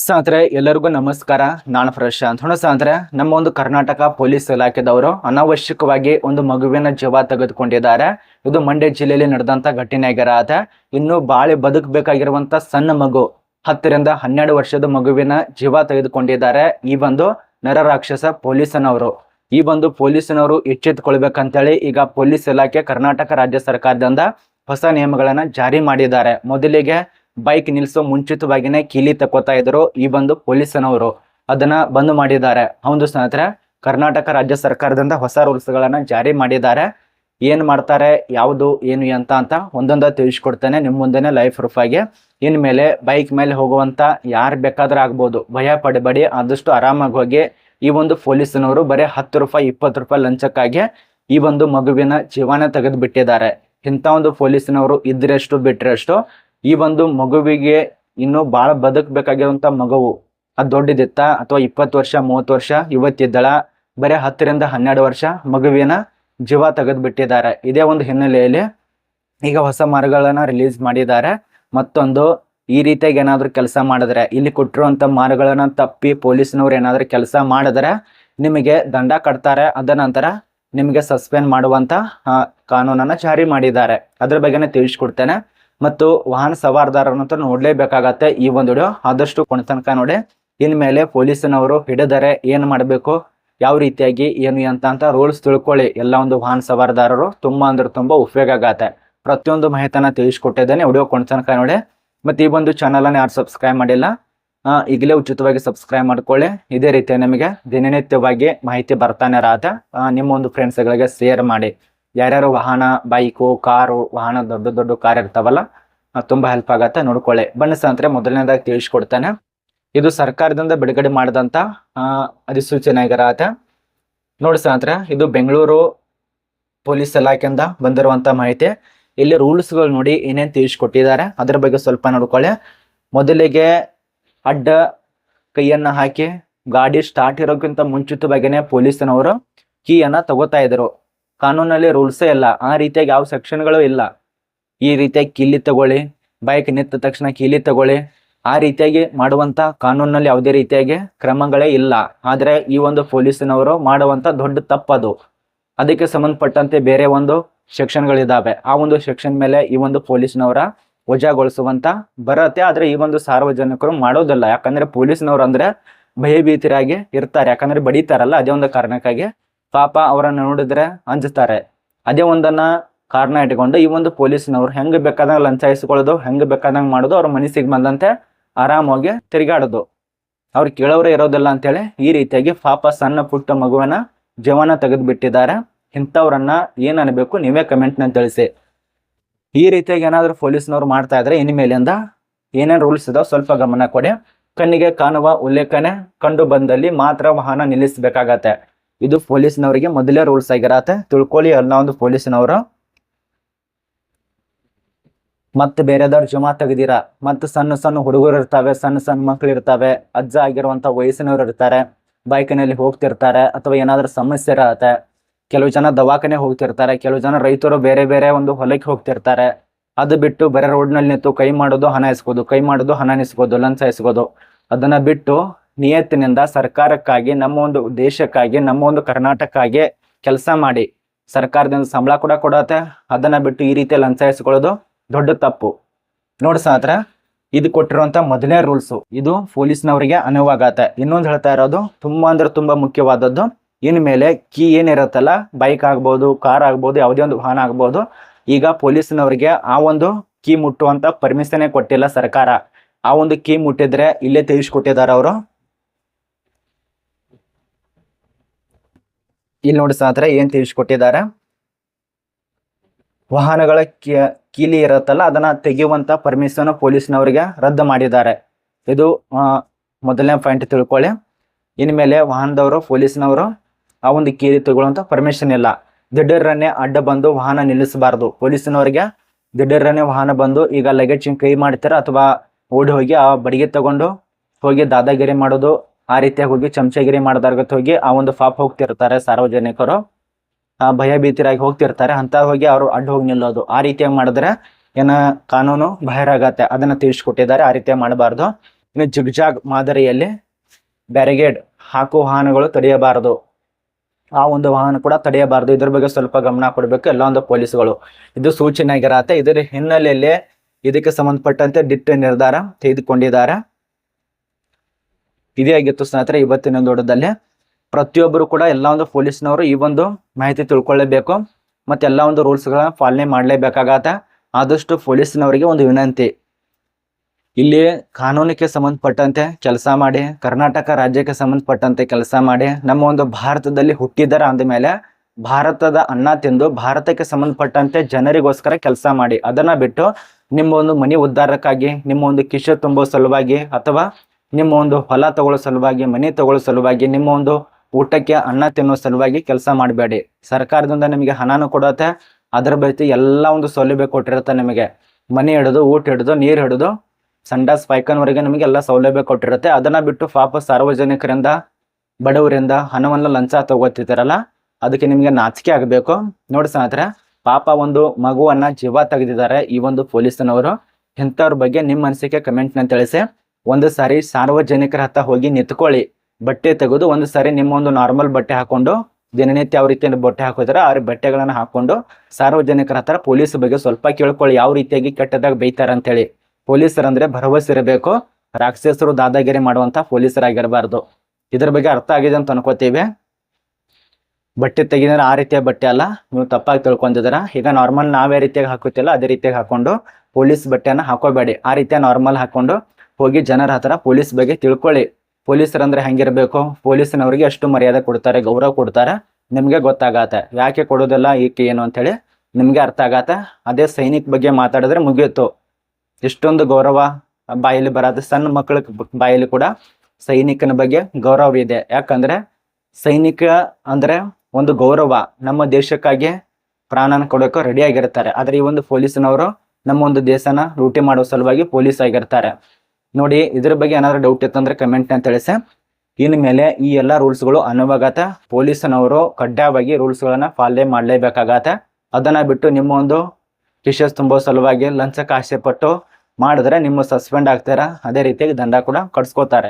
ಸ್ನೇಹಿತರೆ, ಎಲ್ಲರಿಗೂ ನಮಸ್ಕಾರ. ನಾನು ಪ್ರಶಾಂತ್. ಹೊಣ ಸ್ನೇಹಿತರೆ, ನಮ್ಮ ಒಂದು ಕರ್ನಾಟಕ ಪೊಲೀಸ್ ಇಲಾಖೆದವರು ಅನಾವಶ್ಯಕವಾಗಿ ಒಂದು ಮಗುವಿನ ಜೀವ ತೆಗೆದುಕೊಂಡಿದ್ದಾರೆ. ಇದು ಮಂಡ್ಯ ಜಿಲ್ಲೆಯಲ್ಲಿ ನಡೆದಂತ ಘಟನೆ ಆಗಿರತ್ತೆ ಇನ್ನು ಬಾಳೆ ಬದುಕಬೇಕಾಗಿರುವಂತ ಸಣ್ಣ ಮಗು ಹತ್ತರಿಂದ ಹನ್ನೆರಡು ವರ್ಷದ ಮಗುವಿನ ಜೀವ ತೆಗೆದುಕೊಂಡಿದ್ದಾರೆ. ಈ ಒಂದು ನರರಾಕ್ಷಸ ಪೊಲೀಸನವರು. ಈ ಒಂದು ಪೊಲೀಸನವರು ಎಚ್ಚೆತ್ತುಕೊಳ್ಬೇಕಂತೇಳಿ ಈಗ ಪೊಲೀಸ್ ಇಲಾಖೆ ಕರ್ನಾಟಕ ರಾಜ್ಯ ಸರ್ಕಾರದಿಂದ ಹೊಸ ನಿಯಮಗಳನ್ನ ಜಾರಿ ಮಾಡಿದ್ದಾರೆ. ಮೊದಲಿಗೆ ಬೈಕ್ ನಿಲ್ಸೋ ಮುಂಚಿತವಾಗಿನೇ ಕೀಲಿ ತಕ್ಕೋತಾ ಇದ್ರು ಈ ಒಂದು ಪೊಲೀಸನವರು ಅದನ್ನ ಬಂದ್ ಮಾಡಿದ್ದಾರೆ. ಹೌದು ಸ್ನೇಹಿತರೆ, ಕರ್ನಾಟಕ ರಾಜ್ಯ ಸರ್ಕಾರದಿಂದ ಹೊಸ ರೂಲ್ಸ್ ಗಳನ್ನ ಜಾರಿ ಮಾಡಿದ್ದಾರೆ. ಏನ್ ಮಾಡ್ತಾರೆ, ಯಾವುದು, ಏನು ಅಂತ ಅಂತ ಒಂದೊಂದ ತಿಳಿಸ್ಕೊಡ್ತೇನೆ. ನಿಮ್ ಮುಂದೆನೆ ಲೈಫ್ ಪ್ರೂಫ್ ಆಗಿ. ಇನ್ಮೇಲೆ ಬೈಕ್ ಮೇಲೆ ಹೋಗುವಂತ ಯಾರು ಬೇಕಾದ್ರೂ ಆಗ್ಬೋದು. ಭಯ ಪಡಬೇಡಿ, ಆದಷ್ಟು ಆರಾಮಾಗಿ ಹೋಗಿ. ಈ ಒಂದು ಪೊಲೀಸ್ನವರು ಬರೀ ಹತ್ತು ರೂಪಾಯಿ, ಇಪ್ಪತ್ತು ರೂಪಾಯಿ ಲಂಚಕ್ಕಾಗಿ ಈ ಒಂದು ಮಗುವಿನ ಜೀವನ ತೆಗೆದು ಬಿಟ್ಟಿದ್ದಾರೆ ಇಂಥ ಒಂದು ಪೊಲೀಸ್ನವರು ಇದ್ರೆಷ್ಟು, ಬಿಟ್ರೆಷ್ಟು ಈ ಒಂದು ಮಗುವಿಗೆ ಇನ್ನು ಬಹಳ ಬದುಕಬೇಕಾಗಿರುವಂತ ಮಗುವು, ಅದು ದೊಡ್ಡದಿತ್ತ ಅಥವಾ ಇಪ್ಪತ್ತು ವರ್ಷ, ಮೂವತ್ತು ವರ್ಷ ಇವತ್ತಿದ್ದಳ ಬರೀ ಹತ್ತರಿಂದ ಹನ್ನೆರಡು ವರ್ಷ ಮಗುವಿನ ಜೀವ ತೆಗೆದು ಬಿಟ್ಟಿದ್ದಾರೆ ಇದೇ ಒಂದು ಹಿನ್ನೆಲೆಯಲ್ಲಿ ಈಗ ಹೊಸ ಮರಗಳನ್ನ ರಿಲೀಸ್ ಮಾಡಿದ್ದಾರೆ. ಮತ್ತೊಂದು, ಈ ರೀತಿಯಾಗಿ ಏನಾದರೂ ಕೆಲಸ ಮಾಡಿದ್ರೆ, ಇಲ್ಲಿ ಕೊಟ್ಟಿರುವಂತ ಮಾರ್ಗಗಳನ್ನ ತಪ್ಪಿ ಪೊಲೀಸ್ನವ್ರು ಏನಾದರೂ ಕೆಲಸ ಮಾಡಿದ್ರೆ ನಿಮಗೆ ದಂಡ ಕಟ್ತಾರೆ, ಅದ ನಂತರ ನಿಮಗೆ ಸಸ್ಪೆಂಡ್ ಮಾಡುವಂತ ಕಾನೂನನ್ನ ಜಾರಿ ಮಾಡಿದ್ದಾರೆ. ಅದ್ರ ಬಗ್ಗೆನೇ ತಿಳಿಸ್ಕೊಡ್ತೇನೆ. ಮತ್ತು ವಾಹನ ಸವಾರದಾರರಂತೂ ನೋಡ್ಲೇಬೇಕಾಗತ್ತೆ ಈ ಒಂದು ವಿಡಿಯೋ ಆದಷ್ಟು ಕೊನೆ ತನಕ ನೋಡಿ. ಇನ್ಮೇಲೆ ಪೊಲೀಸನವರು ಹಿಡಿದರೆ ಏನು ಮಾಡಬೇಕು? ಯಾವ ರೀತಿಯಾಗಿ, ಏನು ಅಂತ ಅಂತ ರೂಲ್ಸ್ ತಿಳ್ಕೊಳ್ಳಿ. ಎಲ್ಲ ಒಂದು ವಾಹನ ಸವಾರದಾರರು ತುಂಬಾ ಅಂದ್ರೆ ತುಂಬಾ ಉಪಯೋಗ ಆಗತ್ತೆ. ಪ್ರತಿಯೊಂದು ಮಾಹಿತಿನ ತಿಳಿಸ್ಕೊಟ್ಟಿದ್ದೇನೆ. ವಿಡಿಯೋ ಕೊನೆ ತನಕ ನೋಡಿ. ಮತ್ತೆ ಈ ಒಂದು ಚಾನಲನ್ನು ಯಾರು ಸಬ್ಸ್ಕ್ರೈಬ್ ಮಾಡಿಲ್ಲ ಈಗಲೇ ಉಚಿತವಾಗಿ ಸಬ್ಸ್ಕ್ರೈಬ್ ಮಾಡ್ಕೊಳ್ಳಿ. ಇದೇ ರೀತಿ ನಿಮಗೆ ದಿನನಿತ್ಯವಾಗಿ ಮಾಹಿತಿ ಬರ್ತಾನೆ ರಾತ ನಿಮ್ಮ ಒಂದು ಫ್ರೆಂಡ್ಸ್ಗಳಿಗೆ ಶೇರ್ ಮಾಡಿ. ಯಾರ್ಯಾರು ವಾಹನ, ಬೈಕು, ಕಾರು, ವಾಹನ ದೊಡ್ಡ ದೊಡ್ಡ ಕಾರ್ ಇರ್ತಾವಲ್ಲ ತುಂಬಾ ಹೆಲ್ಪ್ ಆಗತ್ತೆ, ನೋಡ್ಕೊಳ್ಳಿ. ಬನ್ನಿ ಸ್ನೇಹಿತರೆ ಮೊದಲನೇದಾಗಿ ತಿಳಿಸ್ಕೊಡ್ತಾನೆ. ಇದು ಸರ್ಕಾರದಿಂದ ಬಿಡುಗಡೆ ಮಾಡಿದಂತ ಅಧಿಸೂಚನೆ ಆಗಿರತ್ತೆ. ನೋಡಿ ಸ್ನೇಹಿತರೆ ಇದು ಬೆಂಗಳೂರು ಪೊಲೀಸ್ ಇಲಾಖೆಯಿಂದ ಬಂದಿರುವಂತ ಮಾಹಿತಿ. ಇಲ್ಲಿ ರೂಲ್ಸ್ಗಳು ನೋಡಿ ಏನೇನು ತಿಳಿಸ್ಕೊಟ್ಟಿದ್ದಾರೆ, ಅದ್ರ ಬಗ್ಗೆ ಸ್ವಲ್ಪ ನೋಡ್ಕೊಳ್ಳಿ. ಮೊದಲಿಗೆ ಅಡ್ಡ ಕೈಯನ್ನ ಹಾಕಿ ಗಾಡಿ ಸ್ಟಾರ್ಟ್ ಇರೋಕ್ಕಿಂತ ಮುಂಚಿತವಾಗಿನೇ ಪೊಲೀಸನವರು ಕೀಯನ್ನ ತಗೋತಾ ಇದ್ರು ಕಾನೂನಲ್ಲಿ ರೂಲ್ಸೇ ಇಲ್ಲ. ಆ ರೀತಿಯಾಗಿ ಯಾವ ಸೆಕ್ಷನ್ಗಳು ಇಲ್ಲ. ಈ ರೀತಿಯಾಗಿ ಕೀಲಿ ತಗೊಳ್ಳಿ, ಬೈಕ್ ನಿಂತ ತಕ್ಷಣ ಕೀಲಿ ತಗೊಳ್ಳಿ. ಆ ರೀತಿಯಾಗಿ ಮಾಡುವಂತ ಕಾನೂನಲ್ಲಿ ಯಾವುದೇ ರೀತಿಯಾಗಿ ಕ್ರಮಗಳೇ ಇಲ್ಲ. ಆದರೆ ಈ ಒಂದು ಪೊಲೀಸಿನವರು ಮಾಡುವಂತ ದೊಡ್ಡ ತಪ್ಪದು. ಅದಕ್ಕೆ ಸಂಬಂಧಪಟ್ಟಂತೆ ಬೇರೆ ಒಂದು ಸೆಕ್ಷನ್ಗಳಿದ್ದಾವೆ ಆ ಒಂದು ಸೆಕ್ಷನ್ ಮೇಲೆ ಈ ಒಂದು ಪೊಲೀಸ್ನವರ ವಜಾಗೊಳಿಸುವಂತ ಬರತ್ತೆ. ಆದರೆ ಈ ಒಂದು ಸಾರ್ವಜನಿಕರು ಮಾಡೋದಿಲ್ಲ. ಯಾಕಂದ್ರೆ ಪೊಲೀಸ್ನವ್ರು ಅಂದ್ರೆ ಭಯಭೀತರಾಗಿ ಇರ್ತಾರೆ. ಯಾಕಂದ್ರೆ ಬಡಿತಾರಲ್ಲ, ಅದೇ ಒಂದು ಕಾರಣಕ್ಕಾಗಿ ಪಾಪ ಅವರನ್ನ ನೋಡಿದ್ರೆ ಅಂಜುತ್ತಾರೆ. ಅದೇ ಒಂದನ್ನ ಕಾರಣ ಇಟ್ಕೊಂಡು ಈ ಒಂದು ಪೊಲೀಸ್ನವ್ರು ಹೆಂಗ್ ಬೇಕಾದಂಗ ಲಂಚ ಇಸ್ಕೊಳ್ಳೋದು, ಹೆಂಗ್ ಬೇಕಾದಂಗ ಮಾಡೋದು, ಅವ್ರ ಮನಸ್ಸಿಗೆ ಬಂದಂತೆ ಆರಾಮಾಗಿ ತಿರುಗಾಡೋದು. ಅವ್ರು ಕೇಳೋರೇ ಇರೋದಿಲ್ಲ ಅಂತೇಳಿ ಈ ರೀತಿಯಾಗಿ ಪಾಪ ಸಣ್ಣ ಪುಟ್ಟ ಮಗುವನ್ನ ಜೀವನ ತೆಗೆದು ಬಿಟ್ಟಿದ್ದಾರೆ ಇಂಥವ್ರನ್ನ ಏನ್ ಅನ್ಬೇಕು ನೀವೇ ನ ತಿಳಿಸಿ. ಈ ರೀತಿಯಾಗಿ ಏನಾದರೂ ಪೊಲೀಸ್ನವ್ರು ಮಾಡ್ತಾ ಇದ್ರೆ ಇನ್ಮೇಲಿಂದ ಏನೇನು ರೂಲ್ಸ್ ಇದಾವ ಸ್ವಲ್ಪ ಗಮನ ಕೊಡಿ. ಕಣ್ಣಿಗೆ ಕಾಣುವ ಉಲ್ಲೇಖನೆ ಕಂಡು ಬಂದಲ್ಲಿ ಮಾತ್ರ ವಾಹನ ನಿಲ್ಲಿಸಬೇಕಾಗತ್ತೆ. ಇದು ಪೊಲೀಸ್ನವರಿಗೆ ಮೊದಲೇ ರೂಲ್ಸ್ ಆಗಿರತ್ತೆ. ತಿಳ್ಕೊಳ್ಳಿ ಅಲ್ಲ ಒಂದು ಪೊಲೀಸ್ನವರು. ಮತ್ತೆ ಬೇರೆದವ್ರ ಜಮಾ ತೆಗ್ದಿರ? ಮತ್ತೆ ಸಣ್ಣ ಸಣ್ಣ ಹುಡುಗರು ಇರ್ತಾವೆ, ಸಣ್ಣ ಸಣ್ಣ ಮಕ್ಳು ಇರ್ತಾವೆ, ಅಜ್ಜ ಆಗಿರುವಂತ ವಯಸ್ಸಿನವ್ರು ಇರ್ತಾರೆ, ಬೈಕಿನಲ್ಲಿ ಹೋಗ್ತಿರ್ತಾರೆ, ಅಥವಾ ಏನಾದ್ರೂ ಸಮಸ್ಯೆ ಇರತ್ತೆ. ಕೆಲವು ಜನ ದವಾಖಾನೆ ಹೋಗ್ತಿರ್ತಾರೆ, ಕೆಲವು ಜನ ರೈತರು ಬೇರೆ ಬೇರೆ ಒಂದು ಹೊಲಕ್ಕೆ ಹೋಗ್ತಿರ್ತಾರೆ. ಅದು ಬಿಟ್ಟು ಬೇರೆ ರೋಡ್ನಲ್ಲಿ ನಿಂತು ಕೈ ಮಾಡೋದು, ಹಣ ಇಸ್ಕೋದು ಕೈ ಮಾಡೋದು, ಹಣ ಇಸ್ಕೋದು ಲಂಚ ಇಸ್ಕೋದು ಅದನ್ನ ಬಿಟ್ಟು ನಿಯತ್ತಿನಿಂದ ಸರ್ಕಾರಕ್ಕಾಗಿ, ನಮ್ಮ ಒಂದು ದೇಶಕ್ಕಾಗಿ, ನಮ್ಮ ಒಂದು ಕರ್ನಾಟಕಕ್ಕಾಗಿ ಕೆಲಸ ಮಾಡಿ. ಸರ್ಕಾರದಿಂದ ಸಂಬಳ ಕೂಡ ಕೊಡತ್ತೆ. ಅದನ್ನ ಬಿಟ್ಟು ಈ ರೀತಿಯಲ್ಲಿ ಲಂಚ ದೊಡ್ಡ ತಪ್ಪು. ನೋಡಿ ಸಾತ್ರ ಇದು ಕೊಟ್ಟಿರುವಂತ ಮೊದಲನೇ ರೂಲ್ಸ್. ಇದು ಪೊಲೀಸ್ನವರಿಗೆ ಅನುವಾಗತ್ತೆ. ಇನ್ನೊಂದು ಹೇಳ್ತಾ ಇರೋದು, ತುಂಬಾ ಅಂದ್ರೆ ತುಂಬಾ ಮುಖ್ಯವಾದದ್ದು, ಇನ್ಮೇಲೆ ಕೀ ಏನಿರುತ್ತಲ್ಲ, ಬೈಕ್ ಆಗ್ಬೋದು, ಕಾರ್ ಆಗ್ಬೋದು, ಯಾವುದೇ ಒಂದು ವಾಹನ ಆಗ್ಬೋದು, ಈಗ ಪೊಲೀಸ್ನವರಿಗೆ ಆ ಒಂದು ಕೀ ಮುಟ್ಟುವಂತ ಪರ್ಮಿಷನ್ ಕೊಟ್ಟಿಲ್ಲ ಸರ್ಕಾರ. ಆ ಒಂದು ಕೀ ಮುಟ್ಟಿದ್ರೆ ಇಲ್ಲೇ ತೆಗಿಸ್ಕೊಟ್ಟಿದ್ದಾರೆ ಅವರು. ಇಲ್ಲಿ ನೋಡಿ ಸಾತ್ರ ಏನ್ ತಿಳಿಸ್ಕೊಟ್ಟಿದ್ದಾರೆ? ವಾಹನಗಳ ಕೀಲಿ ಇರತ್ತಲ್ಲ, ಅದನ್ನ ತೆಗೆಯುವಂತ ಪರ್ಮಿಷನ್ ಪೊಲೀಸ್ನವರಿಗೆ ರದ್ದು ಮಾಡಿದ್ದಾರೆ. ಇದು ಮೊದಲನೇ ಪಾಯಿಂಟ್ ತಿಳ್ಕೊಳ್ಳಿ. ಇನ್ಮೇಲೆ ವಾಹನದವರು, ಪೊಲೀಸ್ನವರು ಆ ಒಂದು ಕೀಲಿ ತಗೊಳ್ಳುವಂತ ಪರ್ಮಿಷನ್ ಇಲ್ಲ. ದಿಢೀರನ್ನೇ ಅಡ್ಡ ಬಂದು ವಾಹನ ನಿಲ್ಲಿಸಬಾರದು. ಪೊಲೀಸ್ನವರಿಗೆ ದಿಢೀರನ್ನೇ ವಾಹನ ಬಂದು ಈಗ ಲಗೇಜ್ ಕೈ ಮಾಡ್ತಾರೆ ಅಥವಾ ಓಡಿ ಹೋಗಿ ಆ ಬಡಿಗೆ ತಗೊಂಡು ಹೋಗಿ ದಾದಾಗಿರಿ ಮಾಡೋದು ಆ ರೀತಿಯಾಗಿ ಹೋಗಿ ಚಮಚಗಿರಿ ಮಾಡ್ದಾರ್ಗತ್ ಹೋಗಿ ಆ ಒಂದು ಪಾಪ ಹೋಗ್ತಿರ್ತಾರೆ ಸಾರ್ವಜನಿಕರು. ಭಯ ಭೀತಿರಾಗಿ ಹೋಗ್ತಿರ್ತಾರೆ. ಅಂತ ಹೋಗಿ ಅವರು ಅಡ್ಡ ಹೋಗಿ ನಿಲ್ಲೋದು. ಆ ರೀತಿಯಾಗಿ ಮಾಡಿದ್ರೆ ಏನ ಕಾನೂನು ಬಾಹಿರ ಆಗತ್ತೆ ಅದನ್ನ ತಿಳಿಸ್ಕೊಟ್ಟಿದ್ದಾರೆ. ಆ ರೀತಿಯಾಗಿ ಮಾಡಬಾರ್ದು. ಇನ್ನು ಜಿಗ್ಜಾಗ್ ಮಾದರಿಯಲ್ಲಿ ಬ್ಯಾರಿಗೇಡ್ ಹಾಕು ವಾಹನಗಳು ತಡೆಯಬಾರದು. ಆ ಒಂದು ವಾಹನ ಕೂಡ ತಡೆಯಬಾರದು. ಇದ್ರ ಬಗ್ಗೆ ಸ್ವಲ್ಪ ಗಮನ ಕೊಡಬೇಕು. ಎಲ್ಲ ಒಂದು ಪೊಲೀಸ್ಗಳು. ಇದು ಸೂಚನೆ ಆಗಿರತ್ತೆ. ಇದರ ಹಿನ್ನೆಲೆಯಲ್ಲಿ ಇದಕ್ಕೆ ಸಂಬಂಧಪಟ್ಟಂತೆ ದಿಟ್ಟ ನಿರ್ಧಾರ ತೆಗೆದುಕೊಂಡಿದ್ದಾರೆ. ಇದೇ ಆಗಿತ್ತು ಸ್ನೇಹಿತರೆ, ಇವತ್ತಿನ ದೊಡ್ಡದಲ್ಲಿ ಪ್ರತಿಯೊಬ್ಬರು ಕೂಡ ಎಲ್ಲ ಒಂದು ಪೊಲೀಸ್ನವರು ಈ ಒಂದು ಮಾಹಿತಿ ತಿಳ್ಕೊಳ್ಳೇಬೇಕು ಮತ್ತೆ ಎಲ್ಲ ಒಂದು ರೂಲ್ಸ್ಗಳನ್ನ ಪಾಲನೆ ಮಾಡಲೇಬೇಕಾಗತ್ತೆ. ಆದಷ್ಟು ಪೊಲೀಸ್ನವರಿಗೆ ಒಂದು ವಿನಂತಿ. ಇಲ್ಲಿ ಕಾನೂನಿಗೆ ಸಂಬಂಧಪಟ್ಟಂತೆ ಕೆಲಸ ಮಾಡಿ, ಕರ್ನಾಟಕ ರಾಜ್ಯಕ್ಕೆ ಸಂಬಂಧಪಟ್ಟಂತೆ ಕೆಲಸ ಮಾಡಿ, ನಮ್ಮ ಒಂದು ಭಾರತದಲ್ಲಿ ಹುಟ್ಟಿದಾರ ಅಂದಮೇಲೆ ಭಾರತದ ಅನ್ನ ತಿಂದು ಭಾರತಕ್ಕೆ ಸಂಬಂಧಪಟ್ಟಂತೆ ಜನರಿಗೋಸ್ಕರ ಕೆಲಸ ಮಾಡಿ. ಅದನ್ನ ಬಿಟ್ಟು ನಿಮ್ಮ ಒಂದು ಮನೆ ಉದ್ಧಾರಕ್ಕಾಗಿ, ನಿಮ್ಮ ಒಂದು ಕಿಶೆ ತುಂಬೋ ಸಲುವಾಗಿ ಅಥವಾ ನಿಮ್ಮ ಒಂದು ಹೊಲ ತಗೊಳ್ಳೋ ಸಲುವಾಗಿ, ಮನೆ ತಗೊಳ್ಳೋ ಸಲುವಾಗಿ, ನಿಮ್ಮ ಒಂದು ಊಟಕ್ಕೆ ಅನ್ನ ತಿನ್ನೋ ಸಲುವಾಗಿ ಕೆಲಸ ಮಾಡಬೇಡಿ. ಸರ್ಕಾರದಿಂದ ನಿಮಗೆ ಹಣನೂ ಕೊಡತ್ತೆ, ಅದರ ಬೈತಿ ಎಲ್ಲ ಒಂದು ಸೌಲಭ್ಯ ಕೊಟ್ಟಿರುತ್ತೆ ನಿಮಗೆ. ಮನೆ ಹಿಡಿದು, ಊಟ ಹಿಡಿದು, ನೀರು ಹಿಡಿದು ಸಂಡಾಸ್ ಸ್ಪೈಕನ್ವರೆಗೆ ನಿಮಗೆ ಎಲ್ಲ ಸೌಲಭ್ಯ ಕೊಟ್ಟಿರುತ್ತೆ. ಅದನ್ನ ಬಿಟ್ಟು ಪಾಪ ಸಾರ್ವಜನಿಕರಿಂದ, ಬಡವರಿಂದ ಹಣವನ್ನು ಲಂಚ ತಗೋತಿದ್ದಾರಲ್ಲ, ಅದಕ್ಕೆ ನಿಮಗೆ ನಾಚಿಕೆ ಆಗಬೇಕು. ನೋಡಿ ಸ್ನೇಹಿತರೆ, ಪಾಪ ಒಂದು ಮಗುವನ್ನ ಜೀವ ತೆಗೆದಿದ್ದಾರೆ ಈ ಒಂದು ಪೊಲೀಸನವರು. ಇಂಥವ್ರ ಬಗ್ಗೆ ನಿಮ್ಮ ಅನಿಸಿಕೆ ಕಮೆಂಟ್ನ ತಿಳಿಸಿ. ಒಂದು ಸಾರಿ ಸಾರ್ವಜನಿಕರ ಹತ್ತ ಹೋಗಿ ನಿಂತ್ಕೊಳ್ಳಿ. ಬಟ್ಟೆ ತೆಗೆದು ಒಂದು ಸಾರಿ ನಿಮ್ಮ ಒಂದು ನಾರ್ಮಲ್ ಬಟ್ಟೆ ಹಾಕೊಂಡು, ದಿನನಿತ್ಯ ಯಾವ ರೀತಿಯ ಬಟ್ಟೆ ಹಾಕೋದಾರ ಆ ಬಟ್ಟೆಗಳನ್ನ ಹಾಕೊಂಡು ಸಾರ್ವಜನಿಕರ ಹತ್ರ ಪೊಲೀಸ್ ಬಗ್ಗೆ ಸ್ವಲ್ಪ ಕೇಳ್ಕೊಳ್ಳಿ. ಯಾವ ರೀತಿಯಾಗಿ ಕೆಟ್ಟದಾಗ ಬೈತಾರ ಅಂತೇಳಿ. ಪೊಲೀಸರಂದ್ರೆ ಭರವಸೆ ಇರಬೇಕು. ರಾಕ್ಷಸರು ದಾದಾಗಿರಿ ಮಾಡುವಂತ ಪೊಲೀಸರಾಗಿರಬಾರ್ದು. ಇದ್ರ ಬಗ್ಗೆ ಅರ್ಥ ಆಗಿದೆ ಅಂತ ಅನ್ಕೋತೀವಿ. ಬಟ್ಟೆ ತೆಗಿದ್ರೆ ಆ ರೀತಿಯ ಬಟ್ಟೆ ಅಲ್ಲ. ನೀವು ತಪ್ಪಾಗಿ ತಿಳ್ಕೊಂಡಿದ್ದೀರ. ಈಗ ನಾರ್ಮಲ್ ನಾವೇ ರೀತಿಯಾಗಿ ಹಾಕುತ್ತಿಲ್ಲ ಅದೇ ರೀತಿಯಾಗಿ ಹಾಕೊಂಡು ಪೊಲೀಸ್ ಬಟ್ಟೆನ ಹಾಕೋಬೇಡಿ. ಆ ರೀತಿಯ ನಾರ್ಮಲ್ ಹಾಕೊಂಡು ಹೋಗಿ ಜನರ ಹತ್ರ ಪೊಲೀಸ್ ಬಗ್ಗೆ ತಿಳ್ಕೊಳ್ಳಿ. ಪೊಲೀಸರಂದ್ರೆ ಹೆಂಗಿರ್ಬೇಕು? ಪೊಲೀಸ್ನವರಿಗೆ ಎಷ್ಟು ಮರ್ಯಾದೆ ಕೊಡ್ತಾರೆ, ಗೌರವ ಕೊಡ್ತಾರೆ. ನಿಮಗೆ ಗೊತ್ತಾಗತ್ತೆ. ಯಾಕೆ ಕೊಡೋದಿಲ್ಲ ಈಕೆ ಏನು ಅಂತೇಳಿ ನಿಮಗೆ ಅರ್ಥ ಆಗತ್ತೆ. ಅದೇ ಸೈನಿಕ ಬಗ್ಗೆ ಮಾತಾಡಿದ್ರೆ ಮುಗಿಯಿತು ಇಷ್ಟೊಂದು ಗೌರವ ಬಾಯಲ್ಲಿ ಬರತ್ತೆ ಸಣ್ಣ ಮಕ್ಕಳ ಬಾಯಲ್ಲಿ ಕೂಡ ಸೈನಿಕನ ಬಗ್ಗೆ ಗೌರವ ಇದೆ. ಯಾಕಂದ್ರೆ ಸೈನಿಕ ಅಂದ್ರೆ ಒಂದು ಗೌರವ. ನಮ್ಮ ದೇಶಕ್ಕಾಗಿ ಪ್ರಾಣನ ಕೊಡೋಕೆ ರೆಡಿ ಆಗಿರ್ತಾರೆ. ಆದ್ರೆ ಈ ಒಂದು ಪೊಲೀಸ್ನವರು ನಮ್ಮ ಒಂದು ದೇಶನ ಲೂಟಿ ಮಾಡೋ ಸಲುವಾಗಿ ಪೊಲೀಸ್ ಆಗಿರ್ತಾರೆ. ನೋಡಿ, ಇದ್ರ ಬಗ್ಗೆ ಏನಾದ್ರು ಡೌಟ್ ಇತ್ತಂದ್ರೆ ಕಮೆಂಟ್ ಅಂತ ತಿಳಿಸಿ. ಇನ್ ಮೇಲೆ ಈ ಎಲ್ಲ ರೂಲ್ಸ್ಗಳು ಅನುವಾಗತ್ತೆ ಪೊಲೀಸ್ನವರು ಕಡ್ಡಾಯವಾಗಿ ರೂಲ್ಸ್ಗಳನ್ನ ಫಾಲೋ ಮಾಡಲೇಬೇಕಾಗತ್ತೆ. ಅದನ್ನ ಬಿಟ್ಟು ನಿಮ್ಮ ಒಂದು ಕಿಶಸ್ ತುಂಬೋ ಸಲುವಾಗಿ ಲಂಚಕ್ಕೆ ಆಸೆ ಪಟ್ಟು ಮಾಡಿದ್ರೆ ನಿಮ್ಮ ಸಸ್ಪೆಂಡ್ ಆಗ್ತಾರ? ಅದೇ ರೀತಿಯಾಗಿ ದಂಡ ಕೂಡ ಕಟ್ಸ್ಕೋತಾರೆ.